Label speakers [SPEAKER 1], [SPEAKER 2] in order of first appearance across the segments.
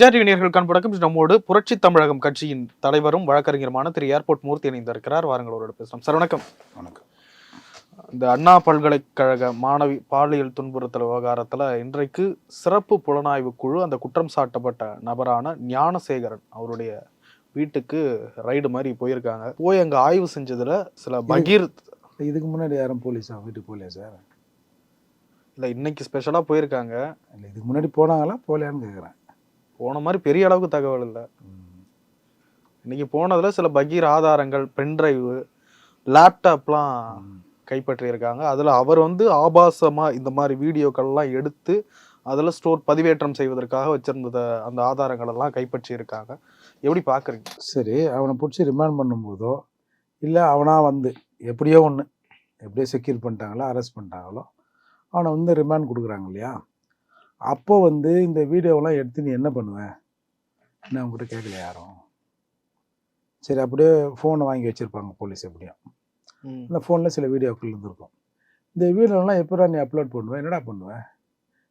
[SPEAKER 1] யூனியர்கள் கண்படக்கம். நம்மோடு புரட்சி தமிழகம் கட்சியின் தலைவரும் வழக்கறிஞருமான திரு. ஏர்போர்ட் மூர்த்தி இணைந்திருக்கிறார். வாருங்கள் அவரோட பேசலாம். சார் வணக்கம்.
[SPEAKER 2] வணக்கம்.
[SPEAKER 1] இந்த அண்ணா பல்கலைக்கழக மாணவி பாலியல் துன்புறுத்தல் விவகாரத்துல இன்றைக்கு சிறப்பு புலனாய்வு குழு அந்த குற்றம் சாட்டப்பட்ட நபரான ஞானசேகரன் அவருடைய வீட்டுக்கு ரைடு மாதிரி போயிருக்காங்க. போய் அங்க ஆய்வு செஞ்சதுல சில பகீர்
[SPEAKER 2] இதுக்கு முன்னாடி யாரும் போலீஸா? வீட்டுக்கு போகலையா சார்?
[SPEAKER 1] இல்ல இன்னைக்கு ஸ்பெஷலா போயிருக்காங்க.
[SPEAKER 2] இல்லை இதுக்கு முன்னாடி போனாங்களா? போகலையான்னு கேட்குறேன்
[SPEAKER 1] போன மாதிரி பெரிய அளவுக்கு தகவல் இல்லை. இன்னைக்கு போனதில் சில பகீர் ஆதாரங்கள் பென்ட்ரைவு லேப்டாப்லாம் கைப்பற்றியிருக்காங்க. அதில் அவர் வந்து ஆபாசமாக இந்த மாதிரி வீடியோக்கள்லாம் எடுத்து அதில் ஸ்டோர் பதிவேற்றம் செய்வதற்காக வச்சிருந்த அந்த ஆதாரங்களெல்லாம் கைப்பற்றியிருக்காங்க. எப்படி பார்க்குறீங்க
[SPEAKER 2] சரி அவனை பிடிச்சி ரிமாண்ட் பண்ணும்போதோ இல்லை அவனாக வந்து எப்படியோ ஒன்று எப்படியோ செக்யூர் பண்ணிட்டாங்களோ அரெஸ்ட் பண்ணிட்டாங்களோ அவனை வந்து ரிமாண்ட் கொடுக்குறாங்க இல்லையா? அப்போ வந்து இந்த வீடியோவெல்லாம் எடுத்து நீ என்ன பண்ணுவேன் என்ன அவங்ககிட்ட கேட்கல யாரும்? சரி அப்படியே ஃபோனை வாங்கி வச்சுருப்பாங்க போலீஸ் எப்படியும். இந்த ஃபோனில் சில வீடியோக்கள் இருந்திருக்கும். இந்த வீடியோலாம் எப்படா நீ அப்லோட் பண்ணுவேன் என்னடா பண்ணுவேன்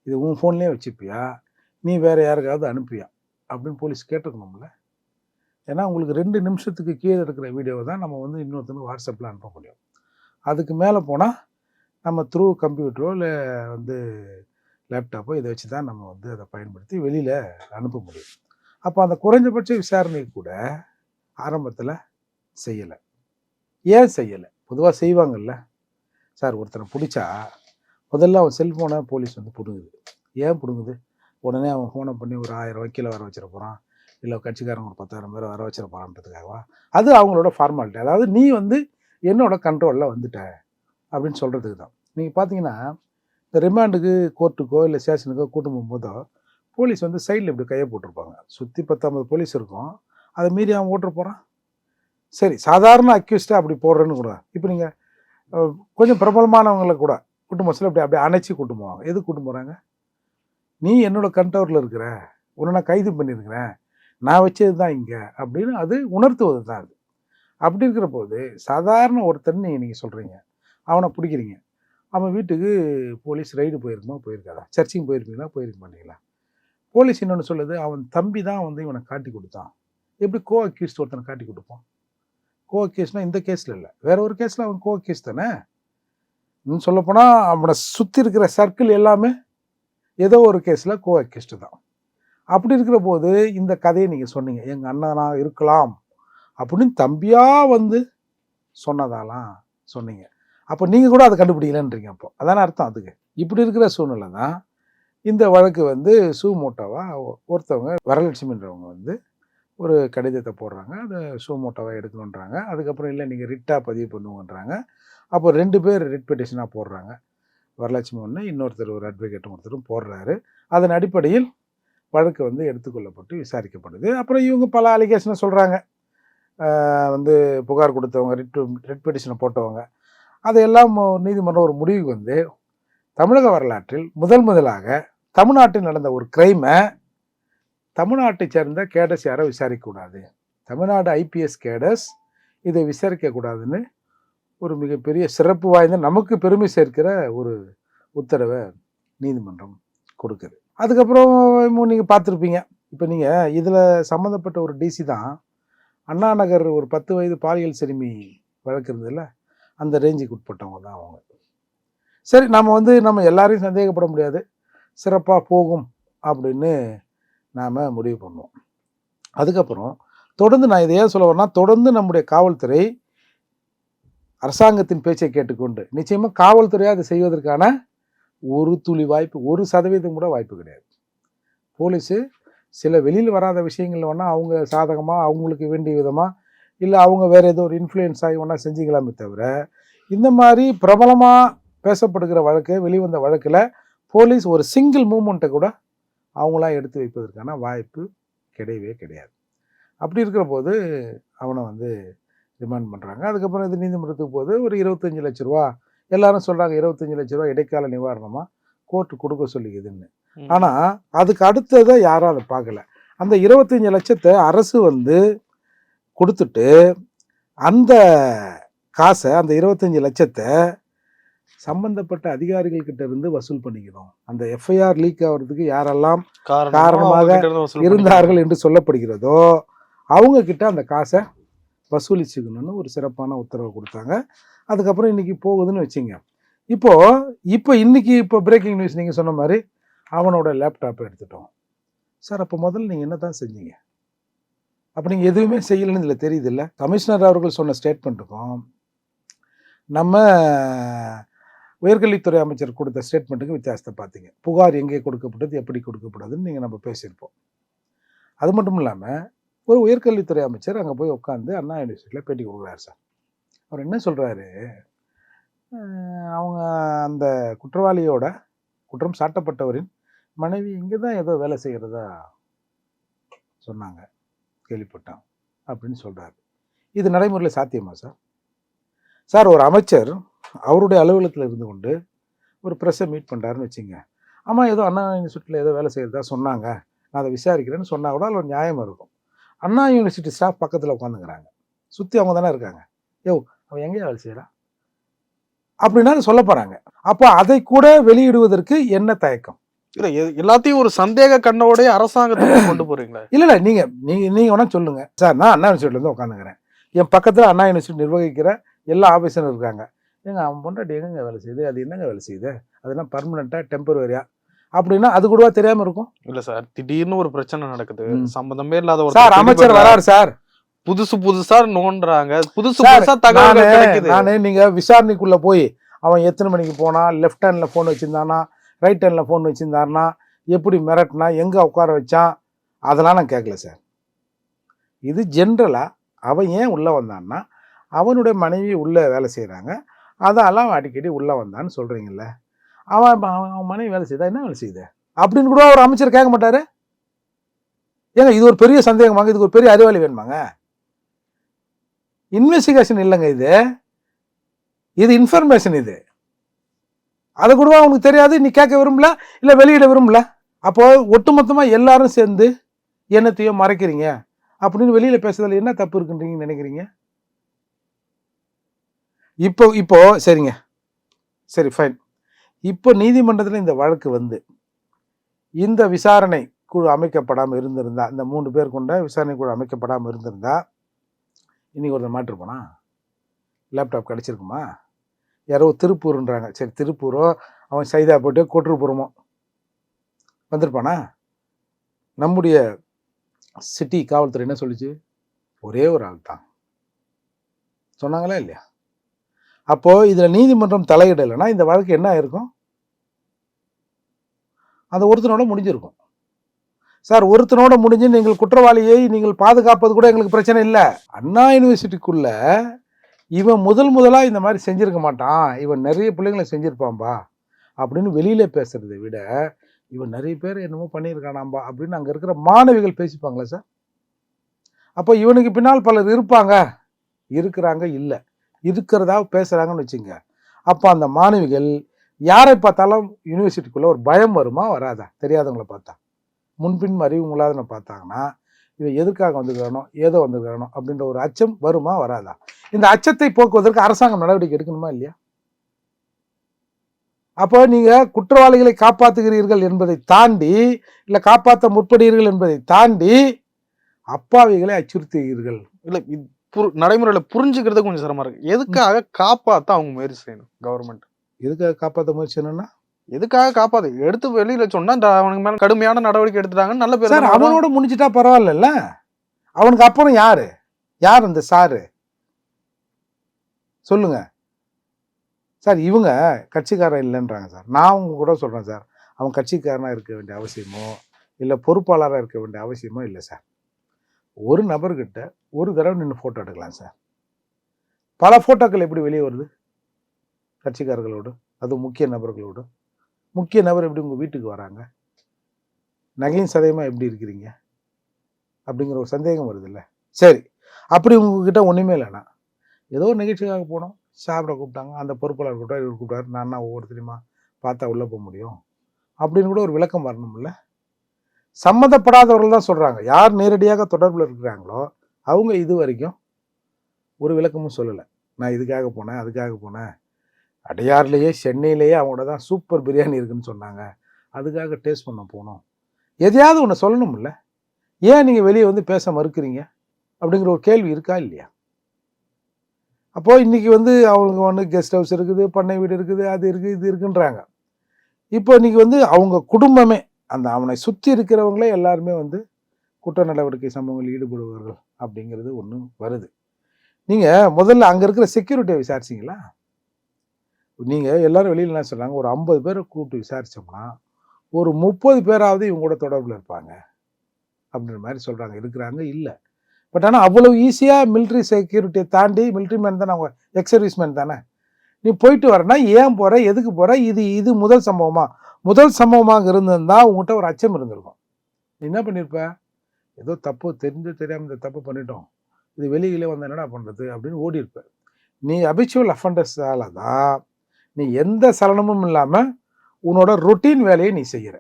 [SPEAKER 2] இது உன் ஃபோன்லேயே வச்சுப்பியா? நீ வேறு யாருக்காவது அனுப்பியா? அப்படின்னு போலீஸ் கேட்டிருக்கணும்ல. ஏன்னா உங்களுக்கு ரெண்டு நிமிஷத்துக்கு கீழே இருக்கிற வீடியோவை தான் நம்ம வந்து இன்னொருத்தனுக்கு வாட்ஸ்அப்பில் அனுப்ப முடியும். அதுக்கு மேலே போனால் நம்ம த்ரூ கம்ப்யூட்டரோ இல்லை வந்து லேப்டாப்போ இதை வச்சு தான் நம்ம வந்து அதை பயன்படுத்தி வெளியில் அனுப்ப முடியும். அப்போ அந்த குறைஞ்சபட்ச விசாரணை கூட ஆரம்பத்தில் செய்யலை. ஏன் செய்யலை? பொதுவாக செய்வாங்கல்ல. சார் ஒருத்தனை பிடிச்சா முதல்ல அவன் செல்ஃபோனை போலீஸ் வந்து பிடுங்குது. ஏன் பிடுங்குது? உடனே அவன் ஃபோனை பண்ணி ஒரு ஆயிரம் வக்கீல வர வச்சிட போகிறான் இல்லை கட்சிக்காரங்க ஒரு பத்தாயிரம் பேர் வர வச்சிட போகிறான்றதுக்காகவா அது அவங்களோட ஃபார்மாலிட்டி அதாவது நீ வந்து என்னோட கண்ட்ரோலில் வந்துட்ட அப்படின்னு சொல்கிறதுக்கு தான். நீங்கள் பார்த்தீங்கன்னா ரிமாண்டுக்கு கோர்ட்டுக்கோ இல்லை ஸ்டேஷனுக்கோ கூட்டு போகும்போதோ போலீஸ் வந்து சைடில் இப்படி கையை போட்டிருப்பாங்க. சுற்றி பத்தொம்பது போலீஸ் இருக்கும். அதை மீறி அவன் ஓட்டுற போகிறான் சரி சாதாரண அக்யூஸ்டாக அப்படி போடுறேன்னு கூட. இப்போ நீங்கள் கொஞ்சம் பிரபலமானவங்களை கூட கூட்டு மசில் அப்படி அப்படியே அணைச்சி கூட்டு போவாங்க. எதுக்கு கூட்டு போகிறாங்க நீ என்னோட கண்டவரில் இருக்கிற உன்னை நான் கைது பண்ணியிருக்கிறேன். நான் வச்சது தான் இங்கே. அப்படின்னு அது உணர்த்துவது தான் அது. அப்படி இருக்கிற போது சாதாரண ஒருத்தன் நீங்கள் நீங்கள் சொல்கிறீங்க அவனை பிடிக்கிறீங்க. அவன் வீட்டுக்கு போலீஸ் ரைடு போயிருக்குமா? போயிருக்காதா? சர்ச்சுக்கு போயிருப்பீங்களா போயிருக்க மாட்டீங்களா? போலீஸ் இன்னொன்று சொல்லுது அவன் தம்பி தான் வந்து இவனை காட்டி கொடுத்தான். எப்படி கோ அக்யூஸ்ட் ஒருத்தனை காட்டி கொடுப்பான்? கோ அக்யூஸ்னால் இந்த கேஸில் இல்லை. வேற ஒரு கேஸில் அவன் கோ அக்யூஸ் தானே? இன்னும் சொல்லப்போனால் அவனை சுற்றி இருக்கிற சர்க்கிள் எல்லாமே ஏதோ ஒரு கேஸில் கோ அக்யூஸ்டு தான். அப்படி இருக்கிற போது இந்த கதையை நீங்கள் சொன்னீங்க. எங்கள் அண்ணனா இருக்கலாம் அப்படின்னு தம்பியாக வந்து சொன்னதாலாம் சொன்னீங்க. அப்போ நீங்கள் கூட அதை கண்டுபிடிக்கலன்றீங்க அப்போ. அதான அர்த்தம் அதுக்கு. இப்படி இருக்கிற சூழ்நிலை தான் இந்த வழக்கு வந்து சு மோட்டோவாக ஒருத்தவங்க வரலட்சுமின்றவங்க வந்து ஒரு கடிதத்தை போடுறாங்க. அதை சு மோட்டோவாக எடுக்கணுன்றாங்க. அதுக்கப்புறம் இல்லை நீங்கள் ரிட்டாக பதிவு பண்ணுவோன்றாங்க அப்போ ரெண்டு பேர் ரிட் பெட்டிஷனாக போடுறாங்க. வரலட்சுமி ஒன்று இன்னொருத்தர் ஒரு அட்வொகேட்டும் ஒருத்தரும் போடுறாரு. அதன் அடிப்படையில் வழக்கு வந்து எடுத்துக்கொள்ளப்பட்டு விசாரிக்கப்படுது. அப்புறம் இவங்க பல அலிகேஷனை சொல்கிறாங்க வந்து புகார் கொடுத்தவங்க ரிட் ரிட் பெட்டிஷனை போட்டவங்க. அதையெல்லாம் நீதிமன்றம் ஒரு முடிவுக்கு வந்து தமிழக வரலாற்றில் முதல் முதலாக தமிழ்நாட்டில் நடந்த ஒரு கிரைமை தமிழ்நாட்டை சேர்ந்த கேடஸ் யாரை விசாரிக்கக்கூடாது. தமிழ்நாடு ஐபிஎஸ் கேடஸ் இதை விசாரிக்கக்கூடாதுன்னு ஒரு மிகப்பெரிய சிறப்பு வாய்ந்த நமக்கு பெருமை சேர்க்கிற ஒரு உத்தரவை நீதிமன்றம் கொடுக்குது. அதுக்கப்புறம் நீங்கள் பார்த்துருப்பீங்க. இப்போ நீங்கள் இதில் சம்மந்தப்பட்ட ஒரு டிசி தான். அண்ணா நகர் ஒரு பத்து வயது பாலியல் சிறுமி வழக்கு இருந்ததில்ல? அந்த ரேஞ்சுக்கு உட்பட்டவங்க தான் அவங்க. சரி நம்ம வந்து நம்ம எல்லாரையும் சந்தேகப்பட முடியாது. சிறப்பாக போகும் அப்படின்னு நாம் முடிவு பண்ணுவோம். அதுக்கப்புறம் தொடர்ந்து நான் இதை ஏன் சொல்ல வரேன்னா தொடர்ந்து நம்முடைய காவல்துறை அரசாங்கத்தின் பேச்சை கேட்டுக்கொண்டு நிச்சயமாக காவல்துறையாக அதை செய்வதற்கான ஒரு துளி வாய்ப்பு ஒரு சதவீதம் கூட வாய்ப்பு கிடையாது. போலீஸு சில வெளியில் வராத விஷயங்கள் வேணால் அவங்க சாதகமாக அவங்களுக்கு வேண்டிய விதமாக இல்லை அவங்க வேறு ஏதோ ஒரு இன்ஃப்ளூயன்ஸ் ஆகி ஒன்றா செஞ்சுக்கலாமே தவிர இந்த மாதிரி பிரபலமாக பேசப்படுகிற வழக்கு வெளிவந்த வழக்கில் போலீஸ் ஒரு சிங்கிள் மூமெண்ட்டை கூட அவங்களாம் எடுத்து வைப்பதற்கான வாய்ப்பு கிடையவே கிடையாது. அப்படி இருக்கிற போது அவனை வந்து ரிமாண்ட் பண்ணுறாங்க அதுக்கப்புறம் இது நீதிமன்றத்துக்கு போது ஒரு இருபத்தஞ்சி லட்ச ரூபா எல்லாரும் சொல்கிறாங்க இருபத்தஞ்சி லட்ச ரூபா இடைக்கால நிவாரணமாக கோர்ட்டு கொடுக்க சொல்லிக்குதுன்னு. ஆனால் அதுக்கு அடுத்ததை யாரும் அதை பார்க்கல. அந்த இருபத்தஞ்சி லட்சத்தை அரசு வந்து கொடுத்துட்டு அந்த காசை அந்த இருபத்தஞ்சி லட்சத்தை சம்பந்தப்பட்ட அதிகாரிகள் கிட்ட இருந்து வசூல் பண்ணிக்கணும். அந்த எஃப்ஐஆர் லீக் ஆகிறதுக்கு யாரெல்லாம்
[SPEAKER 1] காரணமா
[SPEAKER 2] காரணமாக இருந்தார்கள் என்று சொல்லப்படுகிறதோ அவங்க கிட்ட அந்த காசை வசூலிச்சுக்கணும்னு ஒரு சிறப்பான உத்தரவு கொடுத்தாங்க. அதுக்கப்புறம் இன்னைக்கு போகுதுன்னு வச்சுங்க. இப்போ இப்போ இன்னைக்கு இப்போ பிரேக்கிங் நியூஸ் நீங்கள் சொன்ன மாதிரி அவனோட லேப்டாப் எடுத்துட்டோம். சார் அப்போ முதல்ல நீங்கள் என்ன தான் செஞ்சீங்க? அப்போ நீங்கள் எதுவுமே செய்யலைன்னு இதில் தெரியுது இல்லை கமிஷனர் அவர்கள் சொன்ன ஸ்டேட்மெண்ட்டுக்கும் நம்ம உயர்கல்வித்துறை அமைச்சர் கொடுத்த ஸ்டேட்மெண்ட்டுக்கு வித்தியாசத்தை பார்த்தீங்க. புகார் எங்கே கொடுக்கப்பட்டது எப்படி கொடுக்கப்படாதுன்னு நீங்கள் நம்ம பேசியிருப்போம். அது மட்டும் இல்லாமல் ஒரு உயர்கல்வித்துறை அமைச்சர் அங்கே போய் உட்காந்து அண்ணா யூனிவர்சிட்டியில் பேட்டி கொடுக்குறாரு சார். அவர் என்ன சொல்கிறாரு அவங்க அந்த குற்றவாளியோட குற்றம் சாட்டப்பட்டவரின் மனைவி இங்கே தான் ஏதோ வேலை செய்கிறதா சொன்னாங்க. கேள்விப்பட்டான் அப்படின்னு சொல்கிறாரு இது நடைமுறையில் சாத்தியமா சார்? சார் ஒரு அமைச்சர் அவருடைய அலுவலகத்தில் இருந்து கொண்டு ஒரு ப்ரெஸ்ஸை மீட் பண்ணுறாருன்னு வச்சுங்க. ஆமாம் ஏதோ அண்ணா யூனிவர்சிட்டியில் ஏதோ வேலை செய்கிறதா சொன்னாங்க. நான் அதை விசாரிக்கிறேன்னு சொன்னால் கூட அதில் ஒரு நியாயம் இருக்கும். அண்ணா யூனிவர்சிட்டி ஸ்டாஃப் பக்கத்தில் உட்காந்துக்கிறாங்க. சுற்றி அவங்க தானே இருக்காங்க. யோ அவன் எங்கேயா வேலை செய்கிறான் அப்படின்னா சொல்ல போகிறாங்க அப்போ அதை கூட வெளியிடுவதற்கு என்ன தயக்கம்?
[SPEAKER 1] இல்ல எல்லாத்தையும் ஒரு சந்தேக கண்ணோடய அரசாங்கத்துக்கு கொண்டு போறீங்களா?
[SPEAKER 2] இல்லை இல்லை நீங்கள் நீங்கள் நீங்கள் வேணால் சொல்லுங்கள் சார் நான் அண்ணா யூனிவர்சிட்டியிலேருந்து உட்காந்துக்கிறேன் என் பக்கத்தில் அண்ணா யூனிவர்சிட்டி நிர்வகிக்கிற எல்லா ஆஃபீஸரும் இருக்காங்க. ஏங்க அவன் பொண்டாட்டி எங்கங்க வேலை செய்யுது? அது என்னங்க வேலை செய்யுது? அதெல்லாம் பர்மனெண்ட்டாக டெம்பரவரியா அப்படின்னா அது கூடவா தெரியாமல் இருக்கும்?
[SPEAKER 1] இல்ல சார் திடீர்னு ஒரு பிரச்சனை நடக்குது. சம்பந்தமே இல்லாத ஒரு
[SPEAKER 2] சார் அமைச்சர் வராரு சார்.
[SPEAKER 1] புதுசு புதுசா நோண்டுறாங்க. புதுசு புதுசா தகவல்கள்
[SPEAKER 2] நானு நீங்க விசாரணைக்குள்ள போய் அவன் எத்தனை மணிக்கு போனா லெஃப்ட் ஹேண்ட்ல ஃபோன் வச்சிருந்தானா? ரைட் ஹேண்டில் ஃபோன் வச்சுருந்தாருனா எப்படி மிரட்டினா எங்கே உட்கார வச்சான்? அதெல்லாம் நான் கேட்கல சார் இது ஜென்ரலாக அவன் ஏன் உள்ளே வந்தான்னா அவனுடைய மனைவி உள்ளே வேலை செய்கிறாங்க அதெல்லாம் அவன் அடிக்கடி உள்ளே வந்தான்னு சொல்கிறீங்கல்ல அவன் அவன் அவன் மனைவி வேலை செய்தா? என்ன வேலை செய்யுது? அப்படின்னு கூட ஒரு அமைச்சர் கேட்க மாட்டார். ஏங்க இது ஒரு பெரிய சந்தேகமாங்க இதுக்கு ஒரு பெரிய அறிவாளி வேணுமாங்க? இன்வெஸ்டிகேஷன் இல்லைங்க இது. இது இன்ஃபர்மேஷன் இது. அது கூட அவனுக்கு தெரியாது? நீ கேட்க விரும்பல? இல்லை வெளியிட விரும்பல? அப்போது ஒட்டுமொத்தமாக எல்லாரும் சேர்ந்து என்னத்தையும் மறைக்கிறீங்க. அப்படின்னு வெளியில் பேசுறதுல என்ன தப்பு இருக்குன்றீங்கன்னு நினைக்கிறீங்க? இப்போ இப்போ சரிங்க. சரி ஃபைன் இப்போ நீதிமன்றத்தில் இந்த வழக்கு வந்து இந்த விசாரணை குழு அமைக்கப்படாமல் இருந்திருந்தா இந்த மூன்று பேர் கொண்ட விசாரணை குழு அமைக்கப்படாமல் இருந்திருந்தா இன்னைக்கு ஒருத்தர் மாட்டிருப்பானா? லேப்டாப் கிடச்சிருக்குமா? யாரோ திருப்பூர்ன்றாங்க. சரி திருப்பூரோ அவன் சைதா போட்டு கொட்டுருப்புறமோ வந்திருப்பானா? நம்முடைய சிட்டி காவல்துறை என்ன சொல்லிச்சு? ஒரே ஒரு ஆள் தான். சொன்னாங்களா இல்லையா? அப்போது இதில் நீதிமன்றம் தலையிடலைன்னா இந்த வழக்கு என்ன ஆயிருக்கும்? அந்த ஒருத்தனோட முடிஞ்சிருக்கும். சார் ஒருத்தனோட முடிஞ்சு நீங்கள் குற்றவாளியை நீங்கள் பாதுகாப்பது கூட எங்களுக்கு பிரச்சனை இல்லை. அண்ணா யூனிவர்சிட்டிக்குள்ள இவன் முதல் முதலாக இந்த மாதிரி செஞ்சிருக்க மாட்டான். இவன் நிறைய பிள்ளைங்களை செஞ்சிருப்பான்பா. அப்படின்னு வெளியில பேசுறதை விட இவன் நிறைய பேர் என்னமோ பண்ணியிருக்கானாம்பா அப்படின்னு அங்கே இருக்கிற மாணவிகள் பேசிப்பாங்களே சார். அப்போ இவனுக்கு பின்னால் பலர் இருப்பாங்க. இருக்கிறாங்க இல்லை. இருக்கிறதா பேசுகிறாங்கன்னு வச்சுங்க. அப்போ அந்த மாணவிகள் யாரை பார்த்தாலும் யூனிவர்சிட்டிக்குள்ளே ஒரு பயம் வருமா வராதா? தெரியாதவங்கள பார்த்தா. முன்பின் அறிவுங்களாதன பார்த்தாங்கன்னா இவன் எதுக்காக வந்திருக்கானோ ஏதோ வந்திருக்கானோ அப்படின்ற ஒரு அச்சம் வருமா வராதா? இந்த அச்சத்தை போக்குவதற்கு அரசாங்கம் நடவடிக்கை எடுக்கணுமா இல்லையா? அப்போ நீங்கள் குற்றவாளிகளை காப்பாற்றுகிறீர்கள் என்பதை தாண்டி இல்லை காப்பாற்ற முற்படுகிறீர்கள் என்பதை தாண்டி அப்பாவிகளை அச்சுறுத்துகிறீர்கள்.
[SPEAKER 1] இல்லை புரு- நடைமுறையில் புரிஞ்சுக்கிறது கொஞ்சம் சிரமமாக இருக்கு. எதுக்காக காப்பாற்ற அவங்க முயற்சி செய்யணும்? கவர்மெண்ட்.
[SPEAKER 2] எதுக்காக காப்பாற்ற முயற்சி என்னன்னா
[SPEAKER 1] எதுக்காக காப்பாத்து? எடுத்து வெளியில சொன்னா இந்த அவனுக்கு மேல கடுமையான நடவடிக்கை எடுத்துட்டாங்கன்னு நல்ல பேர்
[SPEAKER 2] சார். அவனோட முடிஞ்சிட்டா பரவாயில்லல்ல? அவனுக்கு அப்புறம் யாரு? யார் அந்த சாரு? சொல்லுங்க. சார் இவங்க கட்சிக்காரன் இல்லைன்றாங்க சார். நான் உங்க கூட சொல்றேன் சார். அவன் கட்சிக்காரனா இருக்க வேண்டிய அவசியமோ இல்லை பொறுப்பாளராக இருக்க வேண்டிய அவசியமோ இல்லை சார். ஒரு நபர்கிட்ட ஒரு தடவை நின்று ஃபோட்டோ எடுக்கலாம் சார். பல ஃபோட்டோக்கள் எப்படி வெளியே வருது? கட்சிக்காரர்களோடு அது முக்கிய நபர்களோடு? முக்கிய நபர் எப்படி உங்கள் வீட்டுக்கு வராங்க? நகையும் சதயமாக எப்படி இருக்கிறீங்க? அப்படிங்கிற ஒரு சந்தேகம் வருதுல்ல. சரி அப்படி உங்ககிட்ட ஒன்றுமே இல்லைண்ணா ஏதோ ஒரு நிகழ்ச்சிக்காக போனோம். சாப்பிட கூப்பிட்டாங்க. அந்த பொறுப்பாளர் கூப்பிட்டா இவர் கூப்பிட்டாரு. நான் ஒவ்வொருத்தரையுமா பார்த்தா உள்ளே போக முடியும்? அப்படின்னு கூட ஒரு விளக்கம் வரணும்ல. சம்மந்தப்படாதவர்கள் தான் சொல்கிறாங்க யார் நேரடியாக தொடர்பில் இருக்கிறாங்களோ அவங்க இது வரைக்கும் ஒரு விளக்கமும் சொல்லலை. நான் இதுக்காக போனேன் அதுக்காக போனேன். அடையார்லேயே சென்னையிலேயே அவங்களோட தான் சூப்பர் பிரியாணி இருக்குன்னு சொன்னாங்க. அதுக்காக டேஸ்ட் பண்ண போனோம். எதையாவது ஒன்று சொல்லணும்ல? ஏன் நீங்கள் வெளியே வந்து பேச மறுக்கிறீங்க? அப்படிங்கிற ஒரு கேள்வி இருக்கா இல்லையா? அப்போது இன்றைக்கி வந்து அவங்களுக்கு வந்து கெஸ்ட் ஹவுஸ் இருக்குது பண்ணை வீடு இருக்குது அது இருக்குது இது இருக்குன்றாங்க. இப்போ இன்றைக்கி வந்து அவங்க குடும்பமே அந்த அவனை சுற்றி இருக்கிறவங்களே எல்லாருமே வந்து குற்ற நடவடிக்கை சம்பவங்களில் ஈடுபடுவார்கள் அப்படிங்கிறது ஒன்று வருது. நீங்கள் முதல்ல அங்கே இருக்கிற செக்யூரிட்டியை விசாரிச்சிங்களா? நீங்கள் எல்லாரும் வெளியில் என்ன சொல்கிறாங்க ஒரு ஐம்பது பேரை கூப்பிட்டு விசாரித்தோம்னா ஒரு முப்பது பேராவது இவங்க கூட தொடர்பில் இருப்பாங்க. அப்படின்ற மாதிரி சொல்கிறாங்க இருக்கிறாங்க இல்லை. பட் ஆனால் அவ்வளோ ஈஸியாக மிலிட்ரி செக்யூரிட்டியை தாண்டி மிலிட்ரி மேன் தானே அவங்க எக்ஸ் சர்வீஸ் மேன் தானே? நீ போயிட்டு வரனா ஏன் போகிற எதுக்கு போகிற இது இது முதல் சம்பவமாக முதல் சம்பவமாக இருந்திருந்தா உங்ககிட்ட ஒரு அச்சம் இருந்திருக்கும். நீ என்ன பண்ணியிருப்ப ஏதோ தப்பு தெரிஞ்சு தெரியாமல் இந்த தப்பு பண்ணிட்டோம். இது வெளியிலே வந்து என்னடா பண்ணுறது அப்படின்னு ஓடி இருப்ப நீ அபிச்சுவல் அஃபண்டர்ஸால தான் நீ எந்த சலனமும் இல்லாமல் உன்னோட ரொட்டீன் வேலையை நீ செய்கிற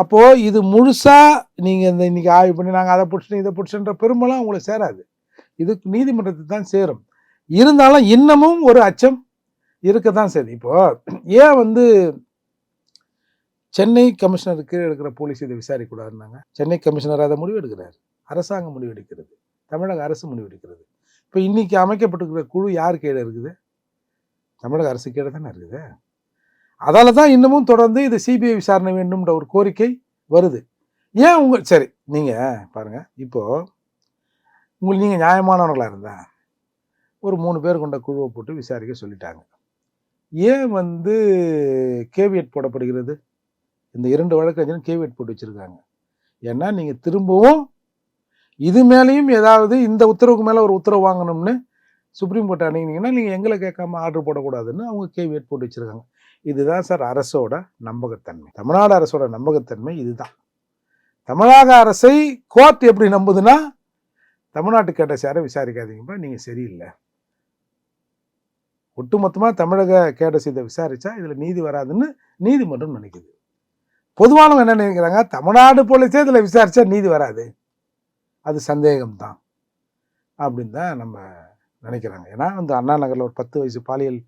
[SPEAKER 2] அப்போ இது முழுசா நீங்க இந்த இன்னைக்கு ஆய்வு பண்ணி நாங்கள் அதை பிடிச்சிட்டு இதை பிடிச்சன்ற பெருமெல்லாம் உங்களுக்கு சேராது. இது நீதிமன்றத்துக்கு தான் சேரும். இருந்தாலும் இன்னமும் ஒரு அச்சம் இருக்க தான் சரி இப்போ ஏன் வந்து சென்னை கமிஷனருக்கு இருக்கிற போலீஸ் இதை விசாரிக்கக்கூடாதுன்னாங்க? சென்னை கமிஷனர் அதை முடிவு எடுக்கிறார் அரசாங்கம் முடிவெடுக்கிறது. தமிழக அரசு முடிவெடுக்கிறது. இப்போ இன்னைக்கு அமைக்கப்பட்டிருக்கிற குழு யார் கீழே இருக்குது? தமிழக அரசு கீழே தானே இருக்குது. அதால் தான் இன்னமும் தொடர்ந்து இது சிபிஐ விசாரணை வேண்டும்ன்ற ஒரு கோரிக்கை வருது. ஏன் உங்கள் சரி நீங்கள் பாருங்கள் இப்போது உங்களுக்கு நீங்கள் நியாயமானவர்களாக இருந்தா ஒரு மூணு பேர் கொண்ட குழுவை போட்டு விசாரிக்க சொல்லிட்டாங்க. ஏன் வந்து கேவியட் போடப்படுகிறது? இந்த இரண்டு வழக்கறிஞரும் கேவியட் போட்டு வச்சுருக்காங்க. ஏன்னா நீங்கள் திரும்பவும் இது மேலேயும் ஏதாவது இந்த உத்தரவுக்கு மேலே ஒரு உத்தரவு வாங்கணும்னு சுப்ரீம் கோர்ட் அணுகினீங்கன்னா நீங்கள் எங்களை கேட்காம ஆர்டர் போடக்கூடாதுன்னு அவங்க கேவியட் போட்டு வச்சிருக்காங்க. இதுதான் சார் அரசோட நம்பகத்தன்மை. தமிழ்நாடு அரசோட நம்பகத்தன்மை இதுதான். தமிழக அரசை கோர்ட் எப்படி நம்புதுன்னா தமிழ்நாட்டு கேட்ட சேர விசாரிக்காதீங்கப்பா நீங்கள் சரியில்லை. ஒட்டுமொத்தமாக தமிழக கேட்ட இதை விசாரித்தா இதில் நீதி வராதுன்னு நீதிமன்றம் நினைக்குது. பொதுவானவங்க என்ன நினைக்கிறாங்க தமிழ்நாடு போலீஸே இதில் விசாரித்தா நீதி வராது. அது சந்தேகம்தான். அப்படின்னு தான் நம்ம நினைக்கிறாங்க. ஏன்னா அந்த அண்ணா நகரில் ஒரு பத்து வயசு பாலியல்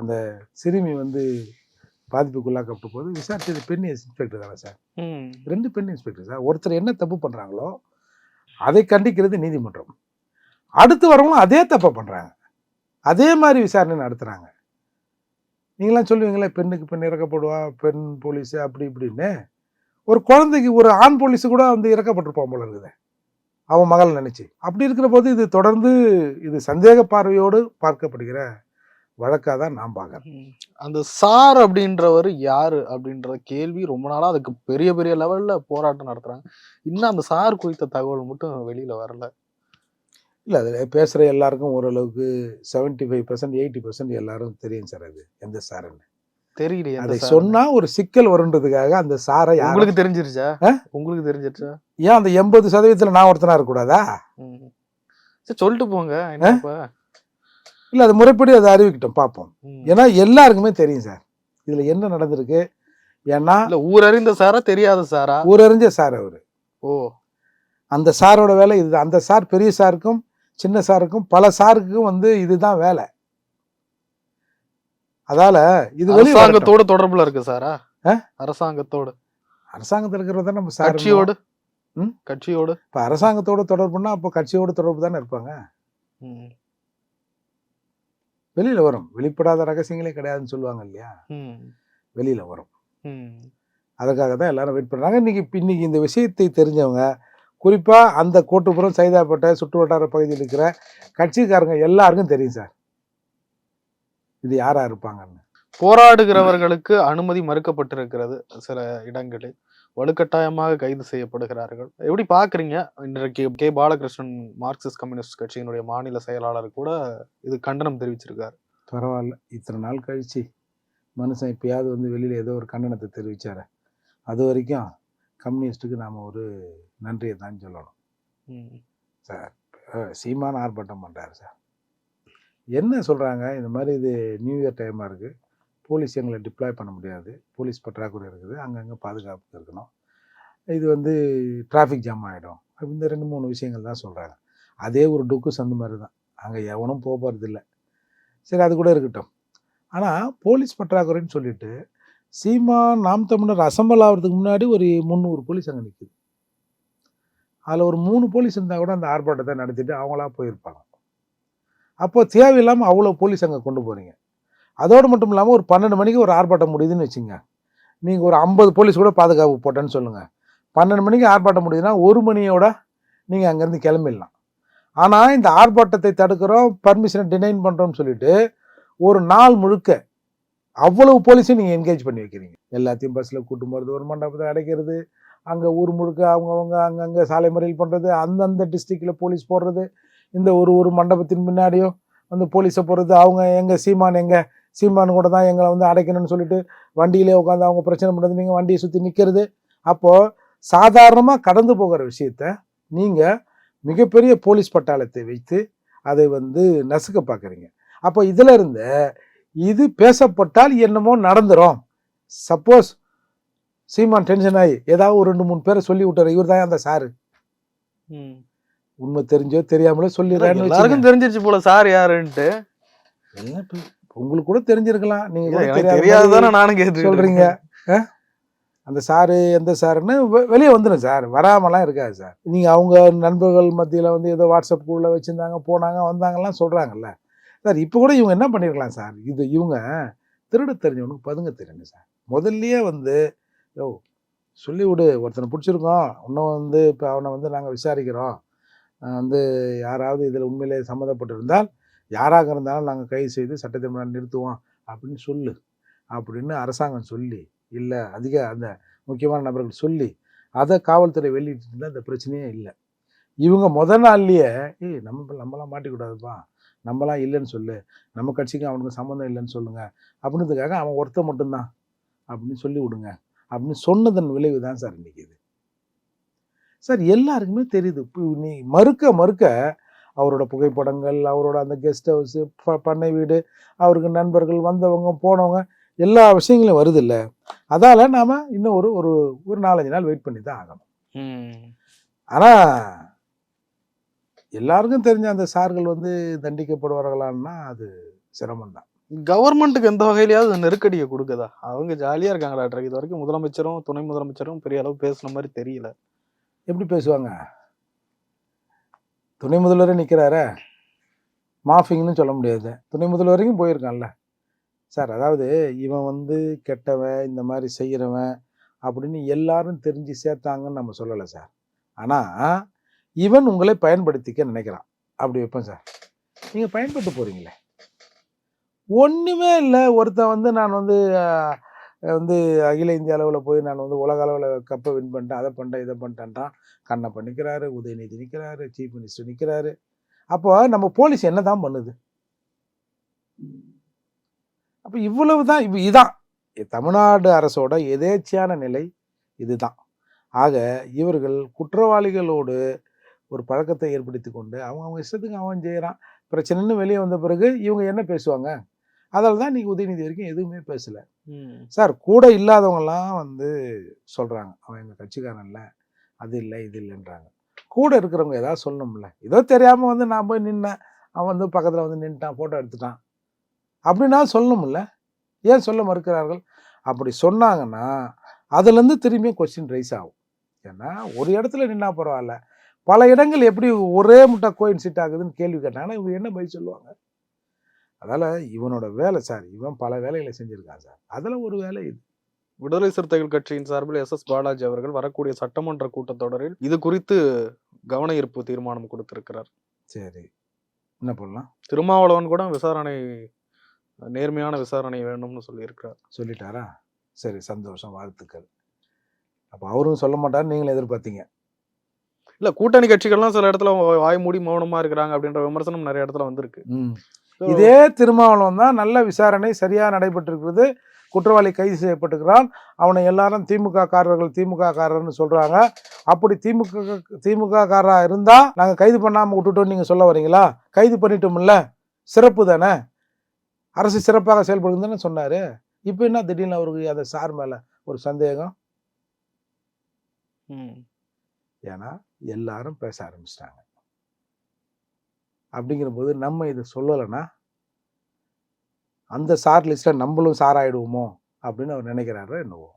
[SPEAKER 2] அந்த சிறுமி வந்து பாதிப்புக்குள்ளாக்கப்பட்ட போது விசாரிச்சது பெண் இன்ஸ்பெக்டர் தானே சார். ரெண்டு பெண் இன்ஸ்பெக்டர் சார். ஒருத்தர் என்ன தப்பு பண்ணுறாங்களோ அதை கண்டிக்கிறது நீதிமன்றம். அடுத்து வரவங்களும் அதே தப்பை பண்ணுறாங்க அதே மாதிரி விசாரணை நடத்துகிறாங்க நீங்களாம் சொல்லுவீங்களே பெண்ணுக்கு பெண் இறக்கப்படுவா பெண் போலீஸ் அப்படி இப்படின்னு. ஒரு குழந்தைக்கு ஒரு ஆண் போலீஸ் கூட வந்து இறக்கப்பட்டிருப்பான் போல இருக்குது. அவன் மகள் நினைச்சு. அப்படி இருக்கிற போது இது தொடர்ந்து இது சந்தேக பார்வையோடு பார்க்கப்படுகிற வழக்காக தான் நான் பார்க்குறேன்.
[SPEAKER 1] அந்த சார் அப்படின்றவர் யாரு அப்படின்ற கேள்வி ரொம்ப நாளா அதுக்கு பெரிய பெரிய லெவல்ல போராட்டம் நடத்துறாங்க. இன்னும் அந்த சார் குறித்த தகவல் மட்டும் வெளியில வரல.
[SPEAKER 2] இல்லை அதில் பேசுகிற எல்லாருக்கும் ஓரளவுக்கு seventy five percent eighty percent எல்லாரும் தெரியும் சார் அது. எந்த சாருன்னு.
[SPEAKER 1] தெரியலையே அந்த
[SPEAKER 2] அதை. சொன்னா ஒரு சிக்கல் வருன்றதுக்காக அந்த சாரை
[SPEAKER 1] உங்களுக்கு தெரிஞ்சிருச்சா? உங்களுக்கு தெரிஞ்சிருச்சா?
[SPEAKER 2] ஏன் அந்த எண்பது சதவீதத்தில் நான் ஒருத்தனா இருக்கக்கூடாதா?
[SPEAKER 1] சொல்லிட்டு போங்க. என்னப்பா
[SPEAKER 2] இல்லை அது முறைப்படி அதை அறிவிக்கட்டும் பார்ப்போம். ஏன்னா எல்லாருக்குமே தெரியும் சார். இதில் என்ன நடந்திருக்கு? ஏன்னா
[SPEAKER 1] இல்ல ஊரறிந்த சாரா தெரியாத சாரா?
[SPEAKER 2] ஊரறிஞ்ச சார் அவர்.
[SPEAKER 1] ஓ.
[SPEAKER 2] அந்த சாரோட வேலை இது அந்த சார் பெரிய சாருக்கும் சின்ன சாருக்கும் பல சாருக்கும் வந்து இதுதான் வேலை. அதால இது.
[SPEAKER 1] அரசாங்கத்தோட தொடர்புல இருக்கு சாரா? அரசாங்கத்தோட
[SPEAKER 2] அரசாங்கத்தில் இருக்கிறத நம்ம சார்
[SPEAKER 1] கட்சியோடு
[SPEAKER 2] ம்?
[SPEAKER 1] கட்சியோடு
[SPEAKER 2] இப்போ அரசாங்கத்தோட தொடர்புனா அப்போ கட்சியோட தொடர்பு தானே இருப்பாங்க. வெளியில வரும் வெளிப்படாத ரகசியங்களே கிடையாதுன்னு சொல்லுவாங்க இல்லையா
[SPEAKER 1] ம்.
[SPEAKER 2] வெளியில வரும். அதுக்காக தான் எல்லாரும் வெயிட் பண்றாங்க இன்னைக்கு இன்னைக்கு இந்த விஷயத்தை தெரிஞ்சவங்க குறிப்பா அந்த கோட்டுப்புறம் சைதாப்பேட்டை சுற்று வட்டார பகுதியில் இருக்கிற கட்சிக்காரங்க எல்லாருக்கும் தெரியும் சார் இது யாரா இருப்பாங்கன்னு.
[SPEAKER 1] போராடுகிறவர்களுக்கு அனுமதி மறுக்கப்பட்டிருக்கிறது சில இடங்களில். வலுக்கட்டாயமாக கைது செய்யப்படுகிறார்கள். எப்படி பாக்குறீங்க இன்றைக்கு கே. பாலகிருஷ்ணன் மார்க்சிஸ்ட் கம்யூனிஸ்ட் கட்சியினுடைய மாநில செயலாளர் கூட இது கண்டனம் தெரிவிச்சிருக்காரு.
[SPEAKER 2] பரவாயில்ல. இத்தனை நாள் கழிச்சு மனுஷன் இப்பயாவது வந்து வெளியில ஏதோ ஒரு கண்டனத்தை தெரிவிச்சாரு. அது வரைக்கும் கம்யூனிஸ்ட்டுக்கு நாம ஒரு நன்றியை தான் சொல்லணும். சார் சீமான் ஆர்ப்பாட்டம் பண்ணுறாரு சார். என்ன சொல்கிறாங்க இந்த மாதிரி இது நியூ இயர் டைமாக இருக்குது போலீஸ் எங்களை டிப்ளாய் பண்ண முடியாது. போலீஸ் பற்றாக்குறை இருக்குது. அங்கங்கே பாதுகாப்பு இருக்கணும். இது வந்து டிராஃபிக் ஜாம் ஆகிடும் இந்த ரெண்டு மூணு விஷயங்கள் தான் சொல்கிறாங்க அதே ஒரு டொக்கு சந்து மாதிரி தான். அங்கே எவனும் போக போகிறதில்ல சரி அது கூட இருக்கட்டும். ஆனால் போலீஸ் பற்றாக்குறைன்னு சொல்லிட்டு சீமா நாம் தமிழர் அசம்பல் ஆகிறதுக்கு முன்னாடி ஒரு முந்நூறு போலீஸ் அங்கே நிற்குது அதில் ஒரு மூணு போலீஸ் இருந்தால் கூட அந்த ஆர்ப்பாட்டத்தை நடத்திட்டு அவங்களா போயிருப்பாங்க. அப்போ தேவையில்லாமல் அவ்வளோ போலீஸ் அங்கே கொண்டு போகிறீங்க அதோடு மட்டும் இல்லாமல் ஒரு பன்னெண்டு மணிக்கு ஒரு ஆர்ப்பாட்டம் முடியுதுன்னு வச்சுங்க. நீங்கள் ஒரு ஐம்பது போலீஸ் கூட பாதுகாப்பு போட்டேன்னு சொல்லுங்கள் பன்னெண்டு மணிக்கு ஆர்ப்பாட்டம் முடியுதுன்னா ஒரு மணியோட நீங்கள் அங்கேருந்து கிளம்பிடலாம். ஆனால் இந்த ஆர்ப்பாட்டத்தை தடுக்கிறோம் பர்மிஷனை டினைன் பண்ணுறோம்னு சொல்லிட்டு ஒரு நாள் முழுக்க அவ்வளவு போலீஸையும் நீங்கள் என்கேஜ் பண்ணி வைக்கிறீங்க. எல்லாத்தையும் பஸ்ஸில் கூட்டும் போகிறது ஒரு மண்டபத்தை அடைக்கிறது அங்கே ஊர் முழுக்க அவங்கவுங்க அங்கங்கே சாலை மறியல் பண்ணுறது அந்தந்த டிஸ்ட்ரிக்டில் போலீஸ் போடுறது இந்த ஒரு ஒரு மண்டபத்தின் பின்னாடியோ வந்து போலீஸை போகிறது அவங்க எங்கள் சீமான் எங்கள் சீமான் கூட தான் எங்களை வந்து அடைக்கணும்னு சொல்லிட்டு வண்டியிலே உட்காந்து அவங்க பிரச்சனை பண்ணுறது நீங்கள் வண்டியை சுற்றி நிற்கிறது அப்போது சாதாரணமாக கடந்து போகிற விஷயத்த நீங்கள் மிகப்பெரிய போலீஸ் பட்டாளத்தை வைத்து அதை வந்து நசுக்க பார்க்குறீங்க. அப்போ இதில் இருந்து இது பேசப்பட்டால் என்னமோ நடந்துடும் சப்போஸ் சீமான் டென்ஷன் ஆகி ஏதாவது ஒரு ரெண்டு மூணு பேரை சொல்லி விட்டுற இவர் தான் அந்த சாரு. உண்மை தெரிஞ்சோ தெரியாமலோ வச்சுக்கங்க.
[SPEAKER 1] எல்லாருக்கும் தெரிஞ்சிருச்சு போல சார் யாருன்ட்டு.
[SPEAKER 2] என்ன உங்களுக்கு கூட தெரிஞ்சிருக்கலாம். நீங்க
[SPEAKER 1] தெரியாதுதானே நானும் கேட்டு
[SPEAKER 2] சொல்றீங்க? அந்த சாரு எந்த சாருன்னு வெளியே வந்துடும் சார். வராமலாம் இருக்காது சார். நீங்க அவங்க நண்பர்கள் மத்தியில வந்து ஏதோ வாட்ஸ்அப் குழுல வச்சிருந்தாங்க போனாங்க வந்தாங்கலாம் சொல்றாங்கல்ல. சார் இப்போ கூட இவங்க என்ன பண்ணிருக்கலாம் சார்? இது இவங்க திருட தெரிஞ்சவனுக்கு பதுங்க தெரியுங்க சார். முதல்லயே வந்து யோ சொல்லி விடு ஒருத்தனை பிடிச்சிருக்கோம். இன்னும் வந்து இப்போ அவனை வந்து நாங்கள் விசாரிக்கிறோம். வந்து யாராவது இதில் உண்மையிலே சம்மந்தப்பட்டிருந்தால் யாராக இருந்தாலும் நாங்கள் கைது செய்து சட்டத்தின் நிறுத்துவோம் அப்படின்னு சொல்லு. அப்படின்னு அரசாங்கம் சொல்லி இல்லை அதிக அந்த முக்கியமான நபர்கள் சொல்லி அதை காவல்துறை வெளியிட்டு இருந்தால் இந்த பிரச்சனையே இல்லை. இவங்க முத நாள்லயே ஏய் நம்ம நம்மளாம் மாட்டிக்கூடாதுப்பா. நம்மளாம் இல்லைன்னு சொல்லு. நம்ம கட்சிக்கும் அவனுக்கு சம்மந்தம் இல்லைன்னு சொல்லுங்க. அப்படின்றதுக்காக அவன் ஒருத்தன் மட்டும்தான். அப்படின்னு சொல்லி விடுங்க அப்படின்னு சொன்னதன் விளைவு தான் சார் இன்னைக்கு இது. சார் எல்லாருக்குமே தெரியுது. இப்போ நீ மறுக்க மறுக்க அவரோட புகைப்படங்கள் அவரோட அந்த கெஸ்ட் ஹவுஸு பண்ணை வீடு அவருக்கு நண்பர்கள் வந்தவங்க போனவங்க எல்லா விஷயங்களும் வருது இல்லை அதால் நாம் இன்னும் ஒரு ஒரு ஒரு நாலஞ்சு நாள் வெயிட் பண்ணி தான் ஆகணும்.
[SPEAKER 1] ம்.
[SPEAKER 2] ஆனால் எல்லாருக்கும் தெரிஞ்ச அந்த சார்கள் வந்து தண்டிக்கப்படுவார்களான்னா அது சிரமம்தான்.
[SPEAKER 1] கவர்மெண்ட்டுக்கு எந்த வகையிலயாவது நெருக்கடியை கொடுக்குதா? அவங்க ஜாலியா இருக்காங்களாட்ரு இது வரைக்கும் முதலமைச்சரும் துணை முதலமைச்சரும் பெரிய அளவு பேசுன மாதிரி தெரியல.
[SPEAKER 2] எப்படி பேசுவாங்க? துணை முதல்வரே நிற்கிறாரே மாஃபிங்னு சொல்ல முடியாது. துணை முதல்வரையும் போயிருக்கான்ல. சார் அதாவது இவன் வந்து கெட்டவன் இந்த மாதிரி செய்கிறவன் அப்படின்னு எல்லாரும் தெரிஞ்சு சேர்த்தாங்கன்னு நம்ம சொல்லலை சார். ஆனால் இவன் உங்களை பயன்படுத்திக்க நினைக்கிறான். அப்படி வைப்பேன் சார். நீங்கள் பயன்பட்டு போகிறீங்களே ஒன்றுமே இல்லை. ஒருத்தன் வந்து நான் வந்து வந்து அகில இந்திய அளவில் போய் நான் வந்து உலக அளவில் கப்பை வின் பண்ணிட்டேன். அதை பண்ணிட்டேன் இதை பண்ணிட்டேன்றான். கண்ணப்பன் நிற்கிறாரு உதயநிதி நிற்கிறாரு சீஃப் மினிஸ்டர் நிற்கிறாரு அப்போ நம்ம போலீஸ் என்ன தான் பண்ணுது? அப்போ இவ்வளவு தான் இப்போ இதான். தமிழ்நாடு அரசோட எதேச்சியான நிலை இதுதான். ஆக இவர்கள் குற்றவாளிகளோடு ஒரு பழக்கத்தை ஏற்படுத்தி கொண்டு அவங்க அவங்க இஷ்டத்துக்கு அவன் செய்கிறான் பிரச்சனைன்னு வெளியே வந்த பிறகு இவங்க என்ன பேசுவாங்க? அதில் தான் இன்னைக்கு உதயநிதி வரைக்கும் எதுவுமே பேசலை. சார் கூட இல்லாதவங்கலாம் வந்து சொல்கிறாங்க அவன் எங்கள் கட்சிக்காரன் இல்லை அது இல்லை இது இல்லைன்றாங்க. கூட இருக்கிறவங்க ஏதாவது சொல்லணும்ல. ஏதோ தெரியாமல் வந்து நான் போய் நின்னேன் அவன் வந்து பக்கத்தில் வந்து நின்ட்டான் ஃபோட்டோ எடுத்துட்டான். அப்படின்னா சொல்லணும்ல. ஏன் சொல்ல மறுக்கிறார்கள்? அப்படி சொன்னாங்கன்னா அதுலேருந்து திரும்பியும் கொஸ்டின் ரைஸ் ஆகும். ஏன்னா ஒரு இடத்துல நின்னா பரவாயில்ல. பல இடங்கள் எப்படி ஒரே முட்டை கோயின் சிட் ஆகுதுன்னு கேள்வி கேட்டாங்கன்னா இவங்க என்ன பதில் சொல்லுவாங்க? அதால் இவனோட வேலை சார் இவன் பல வேலைகளை செஞ்சுருக்கான் சார். அதில் ஒரு வேலை இது.
[SPEAKER 1] விடுதலை சிறுத்தைகள் கட்சியின் சார்பில் எஸ் எஸ் பாலாஜி அவர்கள் வரக்கூடிய சட்டமன்ற கூட்டத்தொடரில் இது குறித்து கவன ஈர்ப்பு தீர்மானம் கொடுத்திருக்கிறார்.
[SPEAKER 2] சரி. என்ன பண்ணலாம்?
[SPEAKER 1] திருமாவளவன் கூட விசாரணை நேர்மையான விசாரணை வேணும்னு சொல்லியிருக்கிறார்.
[SPEAKER 2] சொல்லிட்டாரா? சரி சந்தோஷம் வாழ்த்துக்கள். அப்போ அவரும் சொல்ல மாட்டார் நீங்களும் எதிர்பார்த்தீங்க.
[SPEAKER 1] இல்ல கூட்டணி கட்சிகள்லாம் சில இடத்துல வாய் மூடி மௌனமா இருக்கிறாங்க அப்படின்ற விமர்சனம் நிறைய இடத்துல வந்திருக்கு.
[SPEAKER 2] இதே திருமாவளவன் தான் நல்ல விசாரணை சரியாக நடைபெற்றிருக்கிறது. குற்றவாளி கைது செய்யப்பட்டிருக்கிறான். அவனை எல்லாரும் திமுக காரர்கள் திமுக காரர்னு சொல்றாங்க. அப்படி திமுக திமுக காரா இருந்தா நாங்க கைது பண்ணாம விட்டுட்டோம் நீங்க சொல்ல வரீங்களா? கைது பண்ணிட்டோம்ல. சிறப்பு தானே? அரசு சிறப்பாக செயல்படுதுன்னு தானே சொன்னாரு. இப்போ என்ன திடீர்னு அவருக்கு அந்த சார் மேல ஒரு சந்தேகம். ஏன்னா எல்லாரும் பேச ஆரம்பிச்சிட்டாங்க. அப்படிங்கிற போது நம்ம இதை சொல்லலைன்னா அந்த சார் லிஸ்ட்டில் நம்மளும் சார் ஆயிடுவோமோ அப்படின்னு அவர் நினைக்கிறாரு என்னவோ.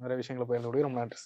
[SPEAKER 1] நிறைய விஷயங்களை பகிர்ந்து ரொம்ப நன்றி